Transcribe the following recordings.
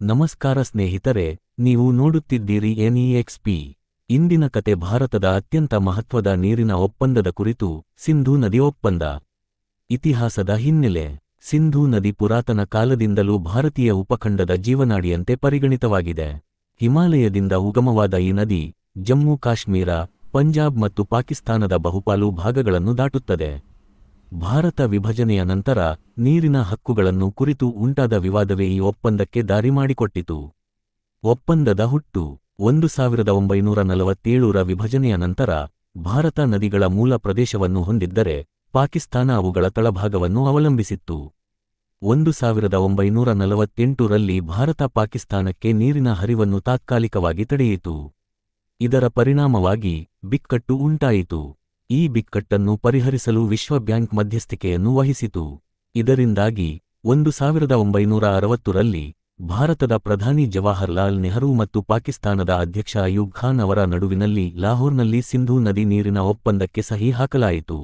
ನಮಸ್ಕಾರ ಸ್ನೇಹಿತರೆ, ನೀವು ನೋಡುತ್ತಿದ್ದೀರಿ ಎನ್ಇಎಕ್ಸ್ಪಿ. ಇಂದಿನ ಕತೆ ಭಾರತದ ಅತ್ಯಂತ ಮಹತ್ವದ ನೀರಿನ ಒಪ್ಪಂದದ ಕುರಿತು ಸಿಂಧೂ ನದಿ ಒಪ್ಪಂದ. ಇತಿಹಾಸದ ಹಿನ್ನೆಲೆ, ಸಿಂಧೂ ನದಿ ಪುರಾತನ ಕಾಲದಿಂದಲೂ ಭಾರತೀಯ ಉಪಖಂಡದ ಜೀವನಾಡಿಯಂತೆ ಪರಿಗಣಿತವಾಗಿದೆ. ಹಿಮಾಲಯದಿಂದ ಉಗಮವಾದ ಈ ನದಿ ಜಮ್ಮು ಕಾಶ್ಮೀರ, ಪಂಜಾಬ್ ಮತ್ತು ಪಾಕಿಸ್ತಾನದ ಬಹುಪಾಲು ಭಾಗಗಳನ್ನು ದಾಟುತ್ತದೆ. ಭಾರತ ವಿಭಜನೆಯ ನಂತರ ನೀರಿನ ಹಕ್ಕುಗಳನ್ನು ಕುರಿತು ಉಂಟಾದ ವಿವಾದವೇ ಈ ಒಪ್ಪಂದಕ್ಕೆ ದಾರಿ ಮಾಡಿಕೊಟ್ಟಿತು. ಒಪ್ಪಂದದ ಹುಟ್ಟು ಒಂದು ಸಾವಿರದ ಒಂಬೈನೂರ ನಲವತ್ತೇಳರ ವಿಭಜನೆಯ ನಂತರ ಭಾರತ ನದಿಗಳ ಮೂಲ ಪ್ರದೇಶವನ್ನು ಹೊಂದಿದ್ದರೆ ಪಾಕಿಸ್ತಾನ ಅವುಗಳ ತಳಭಾಗವನ್ನು ಅವಲಂಬಿಸಿತ್ತು. ಒಂದು ಸಾವಿರದ ಒಂಬೈನೂರ ನಲವತ್ತೆಂಟರಲ್ಲಿ ಭಾರತ ಪಾಕಿಸ್ತಾನಕ್ಕೆ ನೀರಿನ ಹರಿವನ್ನು ತಾತ್ಕಾಲಿಕವಾಗಿ ತಡೆಯಿತು. ಇದರ ಪರಿಣಾಮವಾಗಿ ಬಿಕ್ಕಟ್ಟು ಉಂಟಾಯಿತು. ಈ ಬಿಕ್ಕಟ್ಟನ್ನು ಪರಿಹರಿಸಲು ವಿಶ್ವ ಬ್ಯಾಂಕ್ ಮಧ್ಯಸ್ಥಿಕೆಯನ್ನು ವಹಿಸಿತು. ಇದರಿಂದಾಗಿ ಒಂದು ಸಾವಿರದ ಒಂಬೈನೂರ ಅರವತ್ತರಲ್ಲಿ ಭಾರತದ ಪ್ರಧಾನಿ ಜವಾಹರ್ಲಾಲ್ ನೆಹರೂ ಮತ್ತು ಪಾಕಿಸ್ತಾನದ ಅಧ್ಯಕ್ಷ ಅಯೂಬ್ ಖಾನ್ ಅವರ ನಡುವಿನಲ್ಲಿ ಲಾಹೋರ್ನಲ್ಲಿ ಸಿಂಧೂ ನದಿ ನೀರಿನ ಒಪ್ಪಂದಕ್ಕೆ ಸಹಿ ಹಾಕಲಾಯಿತು.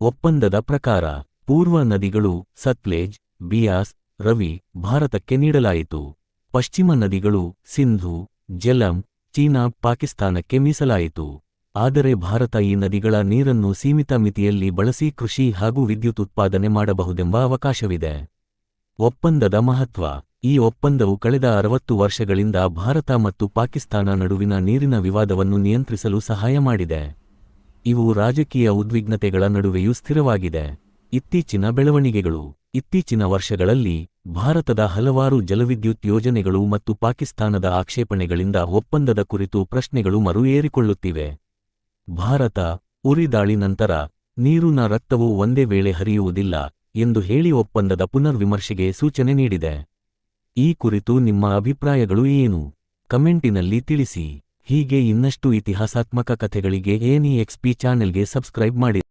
ಒಪ್ಪಂದದ ಪ್ರಕಾರ ಪೂರ್ವ ನದಿಗಳು ಸತ್ಲೇಜ್, ಬಿಯಾಸ್, ರವಿ ಭಾರತಕ್ಕೆ ನೀಡಲಾಯಿತು. ಪಶ್ಚಿಮ ನದಿಗಳು ಸಿಂಧು, ಜಲಂ, ಚೀನಾ, ಪಾಕಿಸ್ತಾನಕ್ಕೆ ಮೀಸಲಾಯಿತು. ಆದರೆ ಭಾರತ ಈ ನದಿಗಳ ನೀರನ್ನು ಸೀಮಿತ ಮಿತಿಯಲ್ಲಿ ಬಳಸಿ ಕೃಷಿ ಹಾಗೂ ವಿದ್ಯುತ್ ಉತ್ಪಾದನೆ ಮಾಡಬಹುದೆಂಬ ಅವಕಾಶವಿದೆ. ಒಪ್ಪಂದದ ಮಹತ್ವ. ಈ ಒಪ್ಪಂದವು ಕಳೆದ ಅರವತ್ತು ವರ್ಷಗಳಿಂದ ಭಾರತ ಮತ್ತು ಪಾಕಿಸ್ತಾನ ನಡುವಿನ ನೀರಿನ ವಿವಾದವನ್ನು ನಿಯಂತ್ರಿಸಲು ಸಹಾಯ ಮಾಡಿದೆ. ಇವು ರಾಜಕೀಯ ಉದ್ವಿಗ್ನತೆಗಳ ನಡುವೆಯೂ ಸ್ಥಿರವಾಗಿದೆ. ಇತ್ತೀಚಿನ ಬೆಳವಣಿಗೆಗಳು. ಇತ್ತೀಚಿನ ವರ್ಷಗಳಲ್ಲಿ ಭಾರತದ ಹಲವಾರು ಜಲವಿದ್ಯುತ್ ಯೋಜನೆಗಳು ಮತ್ತು ಪಾಕಿಸ್ತಾನದ ಆಕ್ಷೇಪಣೆಗಳಿಂದ ಒಪ್ಪಂದದ ಕುರಿತು ಪ್ರಶ್ನೆಗಳು ಮರು ಏರಿಕೊಳ್ಳುತ್ತಿವೆ ಭಾರತ ಉರಿದಾಳಿ ನಂತರ ನೀರುನ ರಕ್ತವು ಒಂದೇ ವೇಳೆ ಹರಿಯುವುದಿಲ್ಲ ಎಂದು ಹೇಳಿ ಒಪ್ಪಂದದ ಪುನರ್ವಿಮರ್ಶೆಗೆ ಸೂಚನೆ ನೀಡಿದೆ. ಈ ಕುರಿತು ನಿಮ್ಮ ಅಭಿಪ್ರಾಯಗಳು ಏನು? ಕಮೆಂಟಿನಲ್ಲಿ ತಿಳಿಸಿ. ಹೀಗೆ ಇನ್ನಷ್ಟು ಇತಿಹಾಸಾತ್ಮಕ ಕಥೆಗಳಿಗೆ ಎನ್ಇಎಕ್ಸ್ಪಿ ಚಾನೆಲ್ಗೆ ಸಬ್ಸ್ಕ್ರೈಬ್ ಮಾಡಿ.